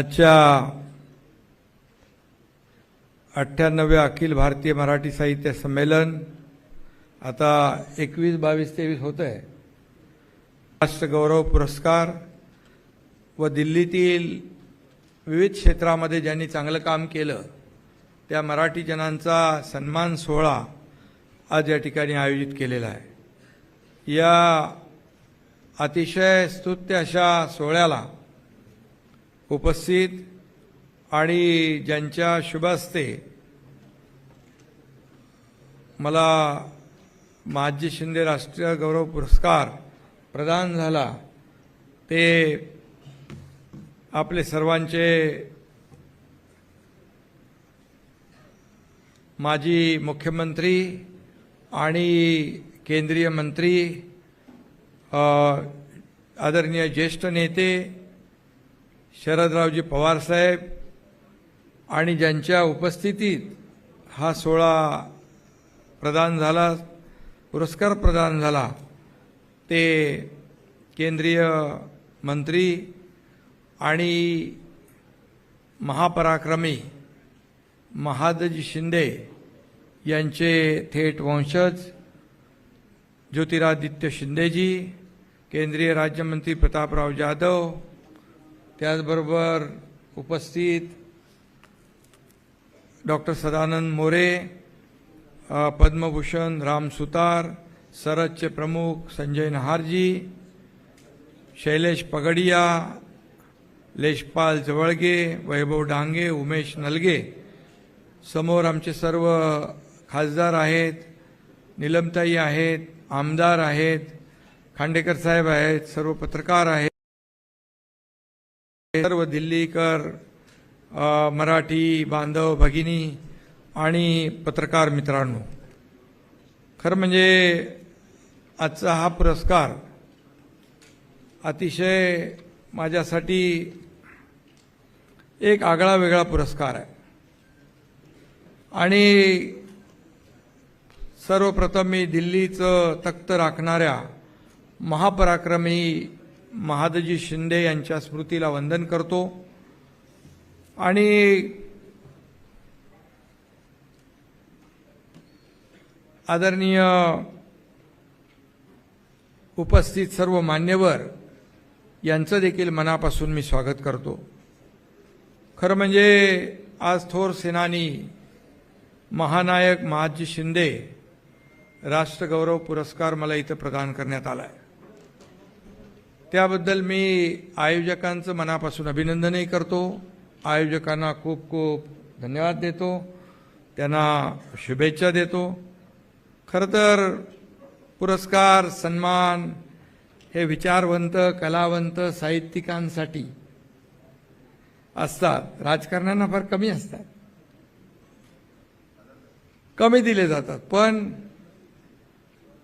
आजच्या अठ्ठ्याण्णव्या अखिल भारतीय मराठी साहित्य संमेलन आता एकवीस बावीस तेवीस होत आहे. राष्ट्रगौरव पुरस्कार व दिल्लीतील विविध क्षेत्रामध्ये ज्यांनी चांगलं काम केलं त्या मराठी जनांचा सन्मान सोहळा आज या ठिकाणी आयोजित केलेला आहे. या अतिशय स्तुत्य अशा सोहळ्याला उपस्थित आणि ज्यांच्या शुभास्ते मला महाजी शिंदे राष्ट्रीय गौरव पुरस्कार प्रदान झाला ते आपले सर्वांचे माजी मुख्यमंत्री आणि केंद्रीय मंत्री आदरणीय ज्येष्ठ नेते शरदरावजी पवारसाहेब आणि ज्यांच्या उपस्थितीत हा सोहळा प्रदान झाला पुरस्कार प्रदान झाला ते केंद्रीय मंत्री आणि महापराक्रमी महादजी शिंदे यांचे थेट वंशज ज्योतिरादित्य शिंदेजी केंद्रीय राज्यमंत्री प्रतापराव जाधव त्याचबरोबर उपस्थित डॉक्टर सदानंद मोरे पद्मभूषण राम सुतार सरदचे प्रमुख संजय नहारजी शैलेश पगडिया लेशपाल जवळगे वैभव डांगे उमेश नलगे. समोर आमचे सर्व खासदार आहेत निलमताई आहेत आमदार आहेत खांडेकर साहेब आहेत सर्व पत्रकार आहेत. सर्व दिल्लीकर मराठी बांधव भगिनी आणि पत्रकार मित्रांनो खरं म्हणजे आजचा हा पुरस्कार अतिशय माझ्यासाठी एक आगळा वेगळा पुरस्कार आहे. आणि सर्वप्रथम मी दिल्लीचं तख्त राखणाऱ्या महापराक्रमी महादजी शिंदे यांच्या स्मृतीला वंदन करतो. आणि आदरणीय उपस्थित सर्व मान्यवर यांचं देखील मनापासून मी स्वागत करतो. खरं म्हणजे आज थोर सेनानी महानायक महाजी शिंदे राष्ट्रगौरव पुरस्कार मला इथं प्रदान करण्यात आला आहे त्याबद्दल मी आयोजकांचं मनापासून अभिनंदनही करतो. आयोजकांना खूप खूप धन्यवाद देतो. त्यांना शुभेच्छा देतो. खरं तर पुरस्कार सन्मान हे विचारवंत कलावंत साहित्यिकांसाठी असतात. राजकारण्यांना फार कमी असतात. कमी दिले जातात. पण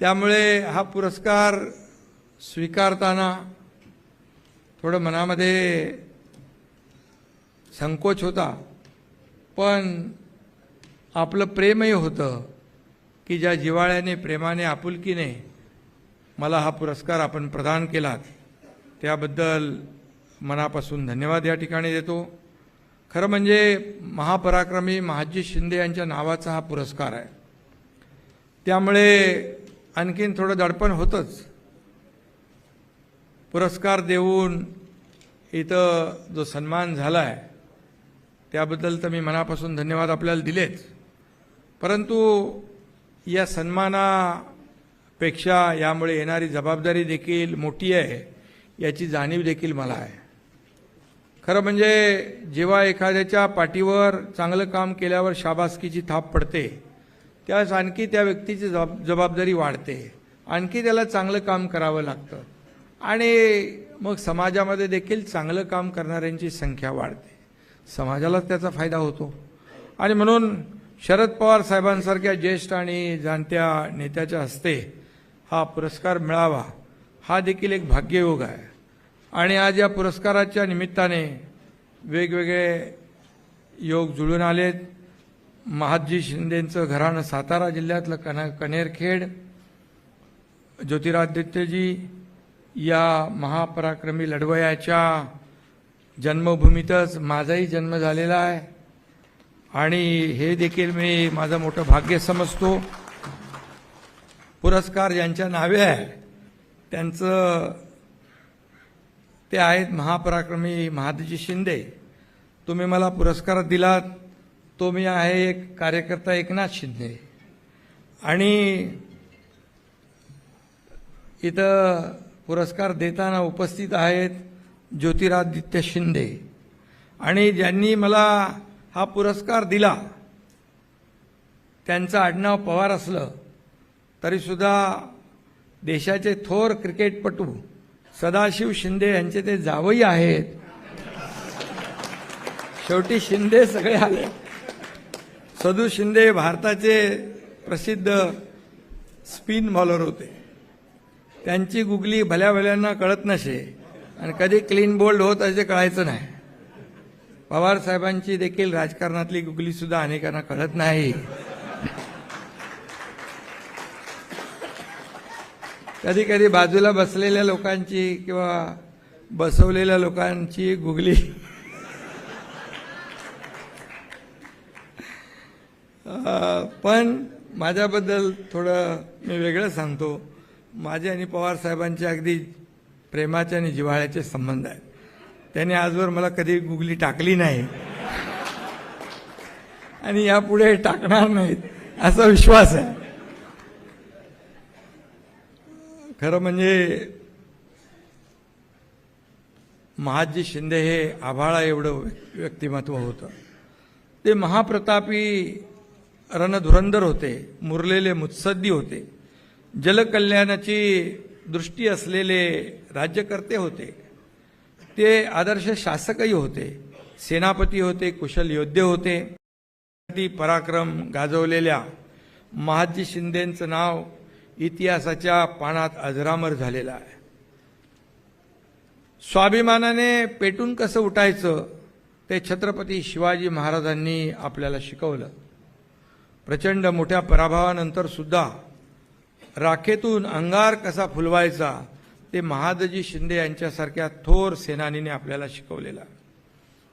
त्यामुळे हा पुरस्कार स्वीकारताना थोडं मनामध्ये संकोच होता. पण आपलं प्रेमही होतं की ज्या जिवाळ्याने प्रेमाने आपुलकीने मला हा पुरस्कार आपण प्रदान केलात त्याबद्दल मनापासून धन्यवाद या ठिकाणी देतो. खरं म्हणजे महापराक्रमी महाजी शिंदे यांच्या नावाचा हा पुरस्कार आहे. त्यामुळे आणखीन थोडं दडपण होतंच. पुरस्कार देऊन इथं जो सन्मान झाला आहे त्याबद्दल तर मी मनापासून धन्यवाद आपल्याला दिलेच. परंतु या सन्मानापेक्षा यामुळे येणारी जबाबदारी देखील मोठी आहे याची जाणीव देखील मला आहे. खरं म्हणजे जेव्हा एखाद्याच्या पाठीवर चांगलं काम केल्यावर शाबासकीची थाप पडते त्यावेळेस आणखी त्या व्यक्तीची जबाबदारी वाढते. आणखी त्याला चांगलं काम करावं लागतं. आणि मग समाजामध्ये देखील चांगलं काम करणाऱ्यांची संख्या वाढते. समाजालाच त्याचा फायदा होतो. आणि म्हणून शरद पवार साहेबांसारख्या ज्येष्ठ आणि जाणत्या नेत्याच्या हस्ते हा पुरस्कार मिळावा हा देखील एक भाग्ययोग आहे. आणि आज या पुरस्काराच्या निमित्ताने वेगवेगळे योग जुळून आलेत. महादजी शिंदेंचं घराणं सातारा जिल्ह्यातलं कन कनेरखेड. ज्योतिरादित्यजी या महापराक्रमी लढवयाच्या जन्मभूमीतच माझाही जन्म झालेला आहे. आणि हे देखील मी माझं मोठं भाग्य समजतो. पुरस्कार ज्यांच्या नावे आहे त्यांचं ते आहेत महापराक्रमी महादजी शिंदे. तुम्ही मला पुरस्कार दिलात तो मी आहे एक कार्यकर्ता एकनाथ शिंदे. आणि इथं पुरस्कार देताना उपस्थित आहेत ज्योतिरादित्य शिंदे. आणि ज्यांनी मला हा पुरस्कार दिला त्यांचं आडनाव पवार असलं तरीसुद्धा देशाचे थोर क्रिकेटपटू सदाशिव शिंदे यांचे ते जावई आहेत. शेवटी शिंदे सगळे आले. सदू शिंदे भारताचे प्रसिद्ध स्पिन बॉलर होते. त्यांची गुगली भल्या भल्यांना कळत नसे आणि कधी क्लीन बोल्ड होत असे कळायचं नाही. पवार साहेबांची देखील राजकारणातली गुगली सुद्धा अनेकांना कळत नाही. कधी कधी बाजूला बसलेल्या लोकांची किंवा बसवलेल्या लोकांची गुगली पण माझ्याबद्दल थोडं मी वेगळं सांगतो. माझे आणि पवार साहेबांचे अगदी प्रेमाचे आणि जिव्हाळ्याचे संबंध आहेत. त्यांनी आजवर मला कधी गुगली टाकली नाही. आणि यापुढे टाकणार नाहीत असा विश्वास आहे. खरं म्हणजे महाजी शिंदे हे आभाळा एवढं व्यक्तिमत्व होतं. ते महाप्रतापी रणधुरंदर होते मुरलेले मुत्सद्दी होते. जलकल्याणाची दृष्टी असलेले राज्यकर्ते होते. ते आदर्श शासकही होते. सेनापती होते कुशल योद्धे होते. पराक्रम गाजवलेल्या महाजी शिंदेचं नाव इतिहासाच्या पानात अजरामर झालेलं आहे. स्वाभिमानाने पेटून कसं उठायचं ते छत्रपती शिवाजी महाराजांनी आपल्याला शिकवलं. प्रचंड मोठ्या पराभवानंतर सुद्धा राखेतून अंगार कसा फुलवायचा ते महादजी शिंदे यांच्यासारख्या थोर सेनानीने आपल्याला शिकवलेलं.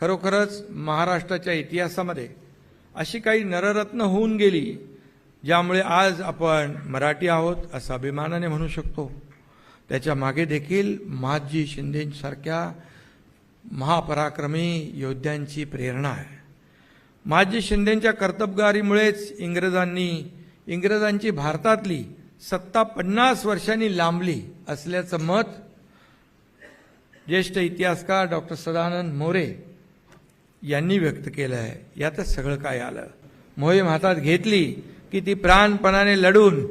खरोखरच महाराष्ट्राच्या इतिहासामध्ये अशी काही नररत्न होऊन गेली ज्यामुळे आज आपण मराठी आहोत असं अभिमानाने म्हणू शकतो. त्याच्यामागे देखील महाजी शिंदेसारख्या महापराक्रमी योद्ध्यांची प्रेरणा आहे. महाजी शिंदेच्या कर्तबगारीमुळेच इंग्रजांनी इंग्रजांची भारतातली सत्ता पन्नास वर्षांनी लांबली असल्याचं मत ज्येष्ठ इतिहासकार डॉक्टर सदानंद मोरे यांनी व्यक्त केलं आहे. यातच सगळं काय आलं? मोहीम हातात घेतली की ती प्राणपणाने लढून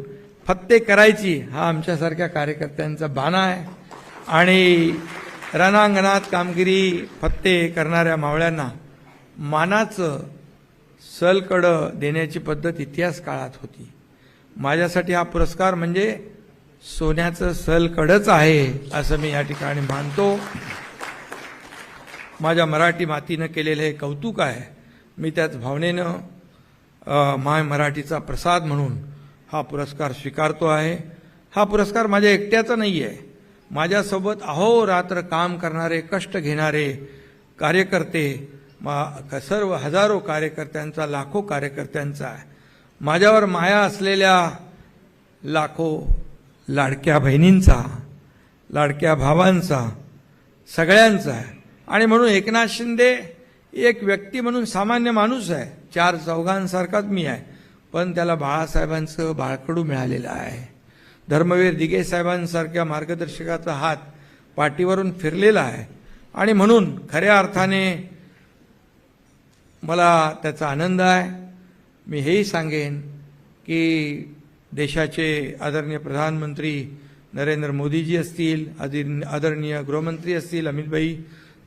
फत्ते करायची हा आमच्यासारख्या कार्यकर्त्यांचा बाणा आहे. आणि रणांगणात कामगिरी फत्ते करणाऱ्या मावळ्यांना मानाचं सलकडं देण्याची पद्धत इतिहास काळात होती. माझ्यासाठी हा पुरस्कार म्हणजे सोन्याचं सलकडच आहे असं मी या ठिकाणी मानतो. माझ्या मराठी मातीनं केलेलं हे कौतुक आहे. मी त्याच भावनेनं माय मराठीचा प्रसाद म्हणून हा पुरस्कार स्वीकारतो आहे. हा पुरस्कार माझ्या एकट्याचा नाही आहे माझ्यासोबत अहोरात्र काम करणारे कष्ट घेणारे कार्यकर्ते मा सर्व हजारो कार्यकर्त्यांचा लाखो कार्यकर्त्यांचा आहे. माझ्यावर माया असलेल्या लाखो लाडक्या बहिणींचा लाडक्या भावांचा सगळ्यांचा आहे. आणि म्हणून एकनाथ शिंदे एक व्यक्ती म्हणून सामान्य माणूस आहे. चार चौघांसारखाच मी आहे. पण त्याला बाळासाहेबांचं बाळकडू मिळालेलं आहे. धर्मवीर दिगे साहेबांसारख्या मार्गदर्शकाचा हात पाठीवरून फिरलेला आहे. आणि म्हणून खऱ्या अर्थाने मला त्याचा आनंद आहे. मी हेही सांगेन की देशाचे आदरणीय प्रधानमंत्री नरेंद्र मोदीजी असतील आदिर आदरणीय गृहमंत्री असतील अमितभाई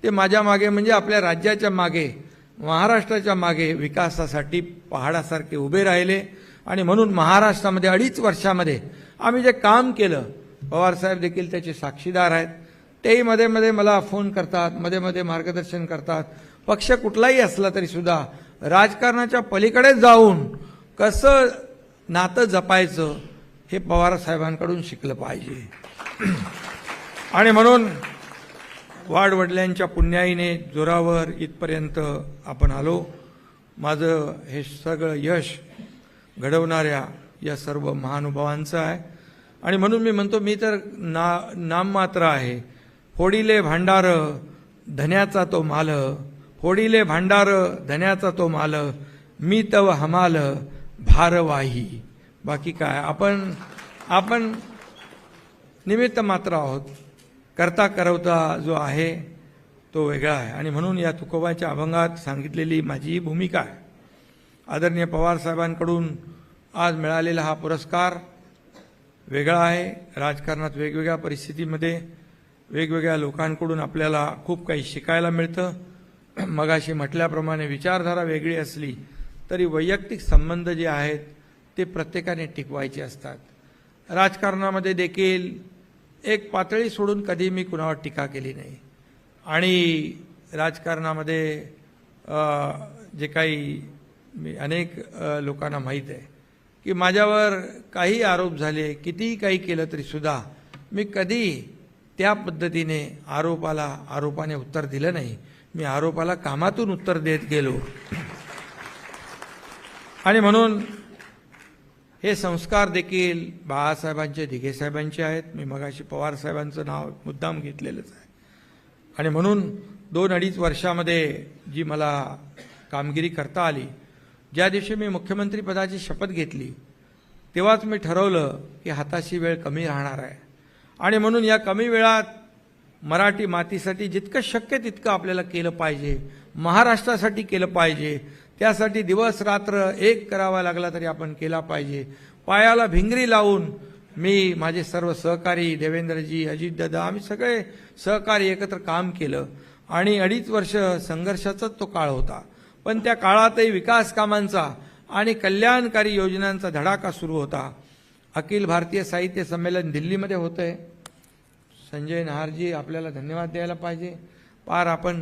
ते माझ्या मागे म्हणजे आपल्या राज्याच्या मागे महाराष्ट्राच्या मागे विकासासाठी पहाडासारखे उभे राहिले आणि म्हणून महाराष्ट्रामध्ये अडीच वर्षामध्ये आम्ही जे काम केलं पवारसाहेब देखील त्याचे साक्षीदार आहेत. तेही मध्ये मध्ये मला फोन करतात मध्ये मध्ये मार्गदर्शन करतात. पक्ष कुठलाही असला तरी सुद्धा राजकारणाच्या पलीकडे जाऊन कसं नातं जपायचं हे पवार साहेबांकडून शिकलं पाहिजे. आणि म्हणून वाडवडिलांच्या पुण्याईने जोरावर इथपर्यंत आपण आलो. माझं हे सगळं यश घडवणाऱ्या या सर्व महानुभावांचं आहे. आणि म्हणून मी म्हणतो मी तर ना नाममात्र आहे. फोडिले भांडार धन्याचा तो माल होडिले भांडार धन्याचा तो माल मी तव हमाल भारवाही. बाकी काय? आपण आपण निमित्त मात्र आहोत. करता करवता जो आहे तो वेगळा आहे. आणि म्हणून या तुकोबाच्या अभंगात सांगितलेली माझी ही भूमिका आहे. आदरणीय पवार साहेबांकडून आज मिळालेला हा पुरस्कार वेगळा आहे. राजकारणात वेगवेगळ्या परिस्थितीमध्ये वेगवेगळ्या लोकांकडून आपल्याला खूप काही शिकायला मिळतं. मगाशी म्हटल्याप्रमाणे विचारधारा वेगळी असली तरी वैयक्तिक संबंध जे आहेत ते प्रत्येकाने टिकवायचे असतात. राजकारणामध्ये देखील एक पातळी सोडून कधी मी कुणावर टीका केली नाही. आणि राजकारणामध्ये जे काही मी अनेक लोकांना माहीत आहे की माझ्यावर काही आरोप झाले कितीही काही केलं तरी सुद्धा मी कधी त्या पद्धतीने आरोपाला आरोपाने उत्तर दिलं नाही. मी आरोपाला कामातून उत्तर देत गेलो. आणि म्हणून हे संस्कार देखील बाळासाहेबांचे दिघेसाहेबांचे आहेत. मी मगाशी पवार साहेबांचं नाव मुद्दाम घेतलेलंच आहे. आणि म्हणून दोन अडीच वर्षामध्ये जी मला कामगिरी करता आली ज्या दिवशी मी मुख्यमंत्रीपदाची शपथ घेतली तेव्हाच मी ठरवलं की हाताशी वेळ कमी राहणार आहे. आणि म्हणून या कमी वेळात मराठी मातीसाठी जितकं शक्य तितकं आपल्याला केलं पाहिजे. महाराष्ट्रासाठी केलं पाहिजे. त्यासाठी दिवस रात्र एक करावा लागला तरी आपण केला पाहिजे. पायाला भिंगरी लावून मी माझे सर्व सहकारी देवेंद्रजी अजितदादा आम्ही सगळे सहकारी एकत्र काम केलं. आणि अडीच वर्ष संघर्षाचाच तो काळ होता. पण त्या काळातही विकास कामांचा आणि कल्याणकारी योजनांचा धडाका सुरू होता. अखिल भारतीय साहित्य संमेलन दिल्लीमध्ये होतं आहे संजय नहारजी आपल्याला धन्यवाद द्यायला पाहिजे. पार आपण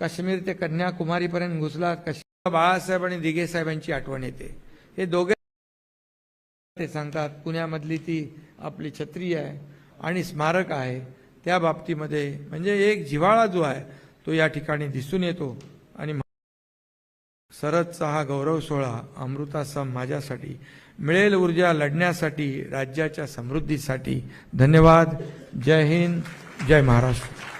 काश्मीर ते कन्याकुमारीपर्यंत घुसला कश्मीर बाळासाहेब आणि दिघे साहेबांची आठवण येते. हे दोघे ते सांगतात पुण्यामधली ती आपली छत्री आहे आणि स्मारक आहे. त्या बाबतीमध्ये म्हणजे एक जिव्हाळा जो आहे तो या ठिकाणी दिसून येतो. आणि सरदचा हा गौरव सोहळा अमृतासम माझ्यासाठी मिळेल ऊर्जा लढण्यासाठी राज्याच्या समृद्धीसाठी. धन्यवाद. जय हिंद. जय महाराष्ट्र.